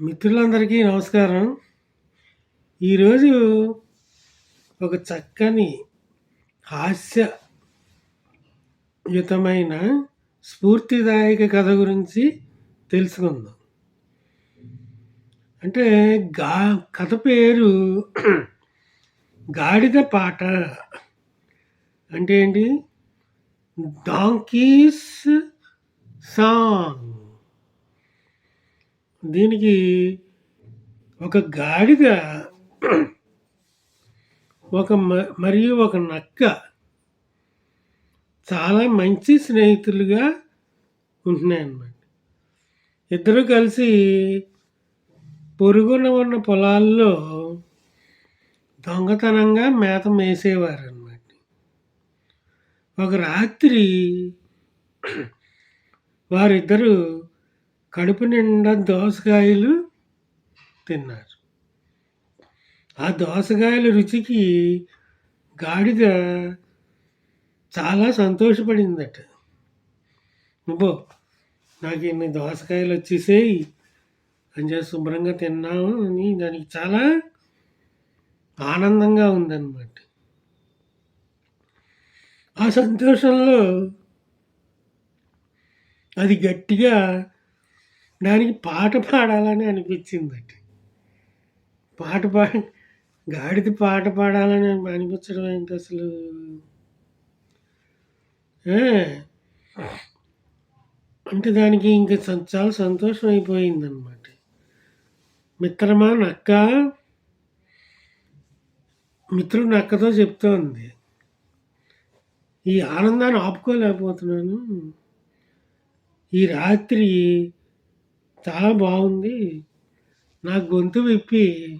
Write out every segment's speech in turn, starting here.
మిత్రులందరికీ నమస్కారం. ఈరోజు ఒక చక్కని హాస్యయుతమైన స్ఫూర్తిదాయక కథ గురించి తెలుసుకుందాం. అంటే గా కథ పేరు గాడిద పాట. అంటే ఏంటి? డాంకీస్ సాంగ్ దీనికి ఒక గాడిద ఒక మ- మరియు ఒక నక్క చాలా మంచి స్నేహితులుగా ఉంటున్నాయన్నమాట. ఇద్దరు కలిసి పొరుగున ఉన్న పొలాల్లో దొంగతనంగా మేత మేసేవారు అన్నమాట ఒక రాత్రి వారిద్దరూ కడుపు నిండా దోసకాయలు తిన్నారు. ఆ దోసకాయల రుచికి గాడిద చాలా సంతోషపడిందట. నువ్వు నాకు ఇన్ని దోసకాయలు వచ్చేసేయి అని చెప్పి శుభ్రంగా తిన్నాము అని దానికి చాలా ఆనందంగా ఉందన్నమాట. ఆ సంతోషంలో అది గట్టిగా దానికి పాట పాడాలని అనిపించిందట. పాట పా గాడిద పాట పాడాలని అనిపించడం ఏంటి అసలు? అంటే దానికి ఇంకా చాలా సంతోషం అయిపోయిందనమాట మిత్రమా నక్క? మిత్రుడు నక్కతో చెప్తోంది. ఈ ఆనందాన్ని ఆపుకోలేకపోతున్నాను. ఈ రాత్రి చాలా బాగుంది. నా గొంతు విప్పి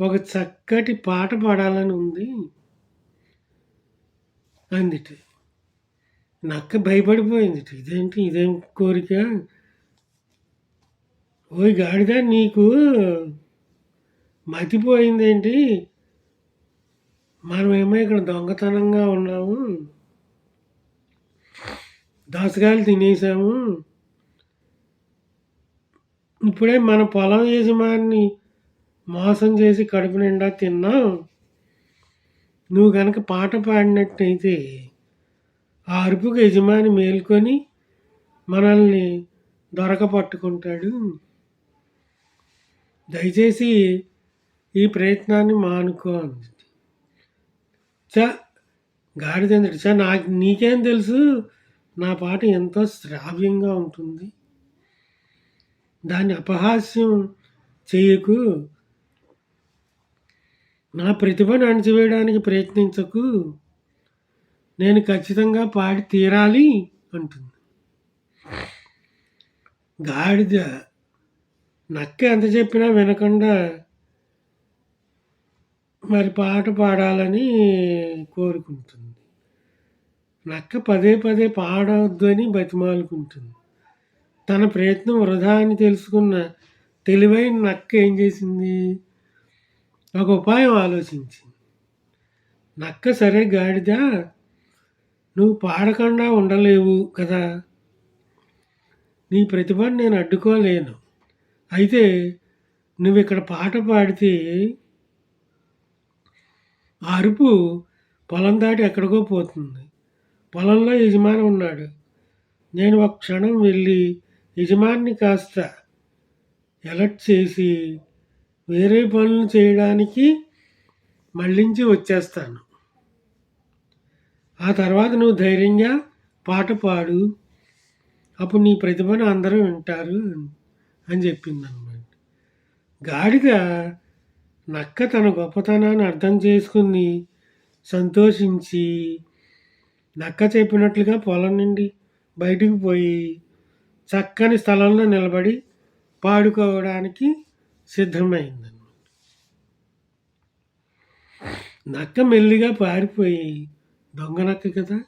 ఒక చక్కటి పాట పాడాలని ఉంది. అందిట. నక్క భయపడిపోయింది. ఇదేంటి? ఇదేం కోరిక? ఓయ్ గాడిద నీకు మతిపోయిందేంటి? మనమేమో ఇక్కడ దొంగతనంగా ఉన్నాము. దోసకాయలు తినేసాము. ఇప్పుడే మన పొలం యజమాని మోసం చేసి కడుపు నిండా తిన్నాం. నువ్వు కనుక పాట పాడినట్టయితే ఆ అరుపుకు యజమాని మేల్కొని మనల్ని దొరక పట్టుకుంటాడు. దయచేసి ఈ ప్రయత్నాన్ని మానుకో అంది. చ గాడిదందుడు చ నాకు నీకేం తెలుసు? నా పాట ఎంతో శ్రావ్యంగా ఉంటుంది. దాన్ని అపహాస్యం చేయకు. నా ప్రతిభను అణచివేయడానికి ప్రయత్నించకు. నేను ఖచ్చితంగా పాడి తీరాలి అంటుంది. గాడిద నక్క ఎంత చెప్పినా వినకుండా మరి పాట పాడాలని కోరుకుంటుంది. నక్క పదే పదే పాడవద్దు అని బతిమాలుకుంటుంది. తన ప్రయత్నం వృధా అని తెలుసుకున్న తెలివైన నక్క ఏం చేసింది? ఒక ఉపాయం ఆలోచించింది నక్క సరే గాడిద నువ్వు పాడకుండా ఉండలేవు కదా. నీ ప్రతిభను నేను అడ్డుకోలేను. అయితే నువ్వు ఇక్కడ పాట పాడితే ఆ అరుపు పొలం దాటి ఎక్కడికో పోతుంది. పొలంలో యజమాని ఉన్నాడు. నేను ఒక క్షణం వెళ్ళి యజమాని కాస్త ఎలర్ట్ చేసి వేరే పనులు చేయడానికి మళ్ళించి వచ్చేస్తాను. ఆ తర్వాత నువ్వు ధైర్యంగా పాట పాడు. అప్పుడు నీ ప్రతిభను అందరూ వింటారు అని చెప్పింది అనమాట గాడిద నక్క తన గొప్పతనాన్ని అర్థం చేసుకుని సంతోషించి నక్క చెప్పినట్లుగా పొలం నుండి బయటికి పోయి చక్కని స్థలంలో నిలబడి పాడుకోవడానికి సిద్ధమైందన్నమాట నక్క మెల్లిగా పారిపోయి దొంగ నక్క కదా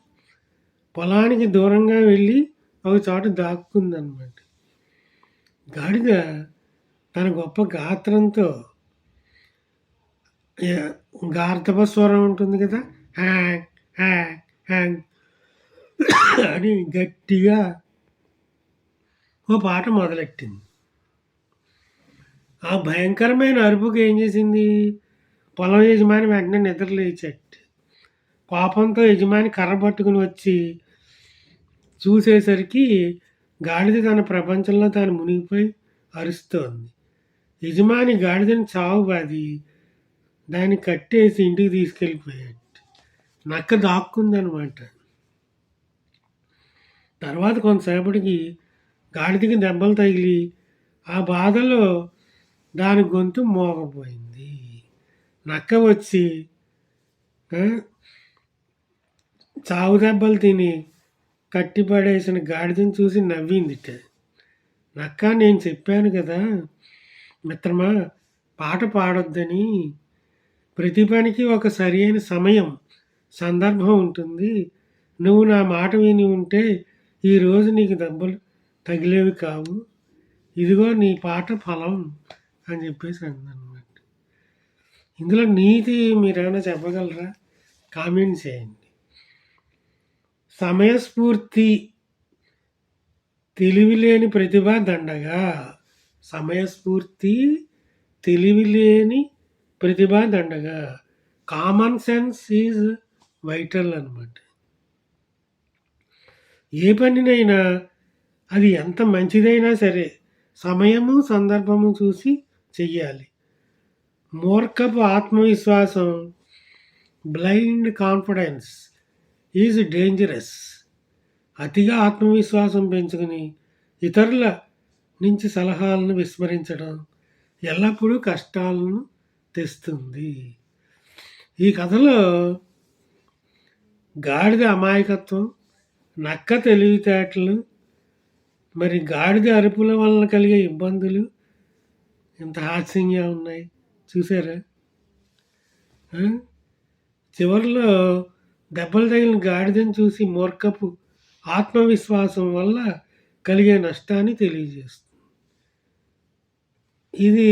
పొలానికి దూరంగా వెళ్ళి ఒక చోట దాక్కుందనమాట. గాడిద తన గొప్ప గాత్రంతో గార్ధప స్వరం ఉంటుంది కదా హ్యాంగ్ హ్యాంగ్ హ్యాంగ్ అని గట్టిగా ఓ పాట మొదలెట్టింది. ఆ భయంకరమైన అరుపుకి ఏం చేసింది? పొలం యజమాని వెంటనే నిద్రలేచట్టు కోపంతో యజమాని కర్ర పట్టుకుని వచ్చి చూసేసరికి గాడిద తన ప్రపంచంలో తాను మునిగిపోయి అరుస్తోంది. యజమాని గాడిదని చావు బాది దాన్ని కట్టేసి ఇంటికి తీసుకెళ్ళిపోయాడు. నక్క దాక్కుందనమాట తర్వాత కొంతసేపటికి గాడిదకి దెబ్బలు తగిలి ఆ బాధలో దాని గొంతు మోగపోయింది. నక్క వచ్చి చావు దెబ్బలు తిని కట్టిపడేసిన గాడిదని చూసి నవ్విందిట. నక్క నేను చెప్పాను కదా మిత్రమా పాట పాడొద్దని. ప్రతి పనికి ఒక సరైన సమయం సందర్భం ఉంటుంది. నువ్వు నా మాట విని ఉంటే ఈరోజు నీకు దెబ్బలు తగిలేవి కావు. ఇదిగో నీ పాట ఫలం అని చెప్పేసి అందనమాట ఇందులో నీతి మీరేమైనా చెప్పగలరా? కామెంట్ చేయండి. సమయస్ఫూర్తి తెలివిలేని ప్రతిభ దండగా. సమయస్ఫూర్తి తెలివిలేని ప్రతిభ దండగా. కామన్ సెన్స్ ఈజ్ వైటల్ అనమాట ఏ పనినైనా అది ఎంత మంచిదైనా సరే సమయము సందర్భము చూసి చెయ్యాలి. మూర్ఖపు ఆత్మవిశ్వాసం బ్లైండ్ కాన్ఫిడెన్స్ ఈజ్ డేంజరస్. అతిగా ఆత్మవిశ్వాసం పెంచుకుని ఇతరుల నుంచి సలహాలను విస్మరించడం ఎల్లప్పుడూ కష్టాలను తెస్తుంది. ఈ కథలో గాడిద అమాయకత్వం నక్క తెలివితేటలు మరి గాడిద అరుపుల వలన కలిగే ఇబ్బందులు ఎంత హాస్యంగా ఉన్నాయి చూసారా చివరిలో దెబ్బలు తగిలిన గాడిదని చూసి మూర్ఖపు ఆత్మవిశ్వాసం వల్ల కలిగే నష్టాన్ని తెలియజేస్తుంది. ఇది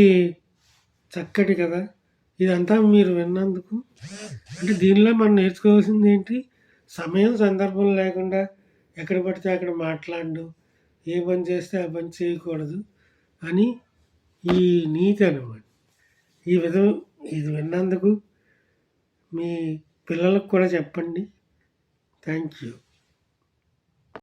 చక్కటి కదా ఇదంతా మీరు విన్నందుకు. అంటే దీనిలో మనం నేర్చుకోవాల్సింది ఏంటి? సమయం సందర్భం లేకుండా ఎక్కడ పడితే అక్కడ మాట్లాడడం ఏ పని చేస్తే ఆ పని చేయకూడదు అని ఈ నీతి అనమాట. ఈ విధం ఇది విన్నందుకు మీ పిల్లలకు కూడా చెప్పండి. Thank you.